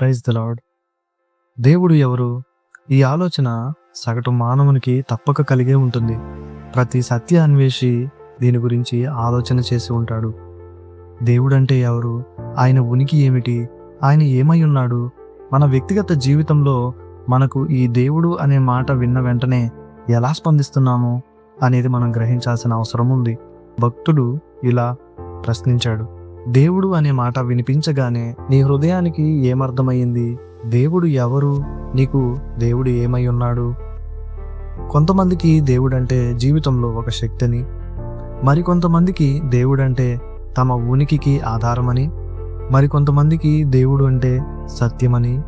Praise the lord దేవుడు ఎవరు? ఈ ఆలోచన సగటు మానవునికి తప్పక కలిగే ఉంటుంది. ప్రతి సత్య అన్వేషి దీని గురించి ఆలోచన చేసి ఉంటాడు. దేవుడంటే ఎవరు? ఆయన ఉనికి ఏమిటి? ఆయన ఏమై ఉన్నాడు? మన వ్యక్తిగత జీవితంలో మనకు ఈ దేవుడు అనే మాట విన్న వెంటనే ఎలా స్పందిస్తున్నాము అనేది మనం గ్రహించాల్సిన అవసరం ఉంది. భక్తుడు ఇలా ప్రశ్నించాడు. దేవుడు అనే మాట వినిపించగానే నీ హృదయానికి ఏమర్థమయ్యింది? దేవుడు ఎవరు? నీకు దేవుడు ఏమై ఉన్నాడు? కొంతమందికి దేవుడంటే జీవితంలో ఒక శక్తిని మరికొంతమందికి దేవుడంటే తమ ఉనికికి ఆధారమని మరికొంతమందికి దేవుడు అంటే సత్యమని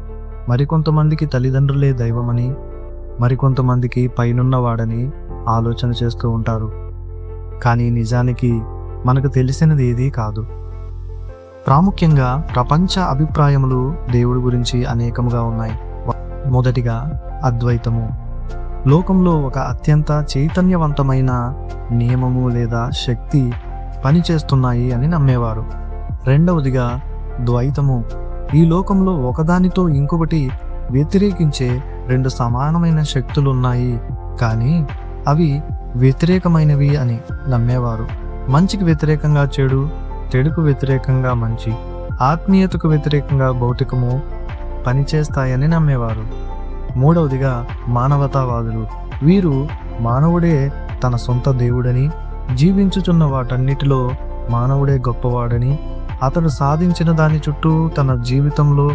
మరికొంతమందికి తల్లిదండ్రులే దైవమని మరికొంతమందికి పైనున్నవాడని ఆలోచన చేస్తూ ఉంటారు. కానీ నిజానికి మనకు తెలిసినది ఏదీ కాదు. ప్రాముఖ్యంగా ప్రపంచ అభిప్రాయములు దేవుడి గురించి అనేకముగా ఉన్నాయి. మొదటిగా అద్వైతము. లోకంలో ఒక అత్యంత చైతన్యవంతమైన నియమము లేదా శక్తి పనిచేస్తున్నాయి అని నమ్మేవారు. రెండవదిగా ద్వైతము. ఈ లోకంలో ఒకదానితో ఇంకొకటి వ్యతిరేకించే రెండు సమానమైన శక్తులు ఉన్నాయి కానీ అవి వ్యతిరేకమైనవి అని నమ్మేవారు. మంచికి వ్యతిరేకంగా చెడు చెడుకు వ్యతిరేకంగా మంచి ఆత్మీయతకు వ్యతిరేకంగా భౌతికము పనిచేస్తాయని నమ్మేవారు. మూడవదిగా మానవతావాదులు. వీరు మానవుడే తన సొంత దేవుడని జీవించుచున్న వాటన్నిటిలో మానవుడే గొప్పవాడని అతడు సాధించిన దాని చుట్టూ తన జీవితంలో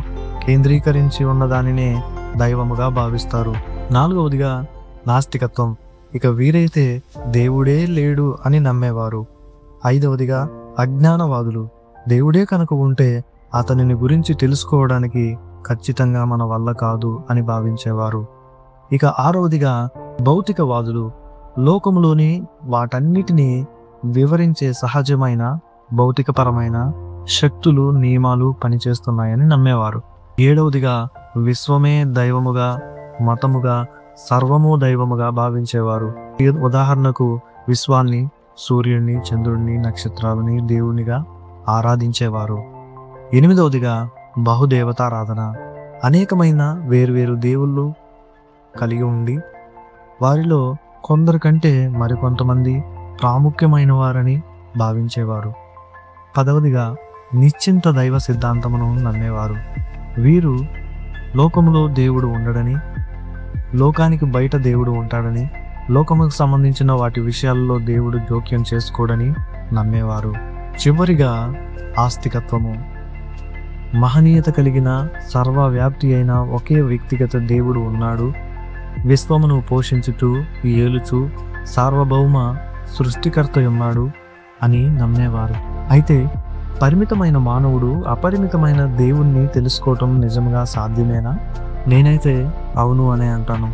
కేంద్రీకరించి ఉన్న దానినే దైవముగా భావిస్తారు. నాలుగవదిగా నాస్తికత్వం. ఇక వీరైతే దేవుడే లేడు అని నమ్మేవారు. ఐదవదిగా అజ్ఞానవాదులు. దేవుడే కనుక ఉంటే అతనిని గురించి తెలుసుకోవడానికి ఖచ్చితంగా మన వల్ల కాదు అని భావించేవారు. ఇక ఆరవదిగా భౌతికవాదులు లోకములోని వాటన్నిటినీ వివరించే సహజమైన భౌతికపరమైన శక్తులు నియమాలు పనిచేస్తున్నాయని నమ్మేవారు. ఏడవదిగా విశ్వమే దైవముగా మతముగా సర్వము దైవముగా భావించేవారు. ఈ ఉదాహరణకు విశ్వాన్ని సూర్యుడిని చంద్రుడిని నక్షత్రాలని దేవునిగా ఆరాధించేవారు. ఎనిమిదవదిగా బహుదేవతారాధన. అనేకమైన వేర్వేరు దేవుళ్ళు కలిగి ఉండి వారిలో కొందరికంటే మరికొంతమంది ప్రాముఖ్యమైన వారని భావించేవారు. పదవదిగా నిశ్చింత దైవ సిద్ధాంతమును నమ్మేవారు. వీరు లోకములో దేవుడు ఉండడని లోకానికి బయట దేవుడు ఉంటాడని లోకముకు సంబంధించిన వాటి విషయాల్లో దేవుడు జోక్యం చేసుకోడని నమ్మేవారు. చివరిగా ఆస్తికత్వము. మహనీయత కలిగిన సర్వవ్యాప్తి అయిన ఒకే వ్యక్తిగత దేవుడు ఉన్నాడు. విశ్వమును పోషించుతూ ఏలుచు సార్వభౌమ సృష్టికర్త ఉన్నాడు అని నమ్మేవారు. అయితే పరిమితమైన మానవుడు అపరిమితమైన దేవుణ్ణి తెలుసుకోవటం నిజంగా సాధ్యమేనా? నేనైతే అవును అనే అంటాను.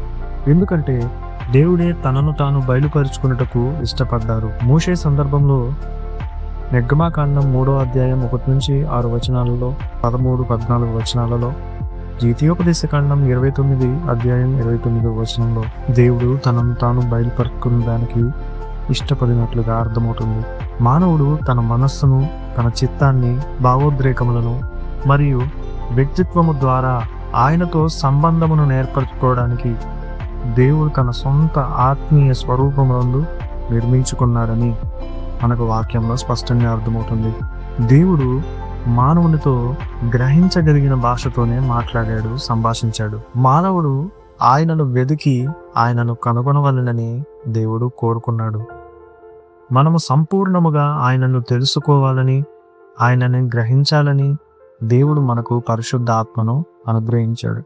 ఎందుకంటే దేవుడే తనను తాను బయలుపరుచుకున్నటకు ఇష్టపడ్డారు. మూసే సందర్భంలో నిర్గమాకాండం మూడో అధ్యాయం ఒకటి నుంచి ఆరు వచనాలలో పదమూడు పద్నాలుగు వచనాలలో ద్వితీయోపదేశకాండం ఇరవై తొమ్మిది అధ్యాయం ఇరవై తొమ్మిదో వచనంలో దేవుడు తనను తాను బయలుపరుచుకున్న దానికి ఇష్టపడినట్లుగా అర్థమవుతుంది. మానవుడు తన మనస్సును తన చిత్తాన్ని భావోద్రేకములను మరియు వ్యక్తిత్వము ద్వారా ఆయనతో సంబంధమును నేర్పరచుకోవడానికి దేవుడు తన సొంత ఆత్మీయ స్వరూపములందు నిర్మించుకున్నాడని మనకు వాక్యంలో స్పష్టంగా అర్థమవుతుంది. దేవుడు మానవునితో గ్రహించగలిగిన భాషతోనే మాట్లాడాడు సంభాషించాడు. మానవుడు ఆయనను వెదికి ఆయనను కనుగొనవలనని దేవుడు కోరుకున్నాడు. మనము సంపూర్ణముగా ఆయనను తెలుసుకోవాలని ఆయనని గ్రహించాలని దేవుడు మనకు పరిశుద్ధ ఆత్మను అనుగ్రహించాడు.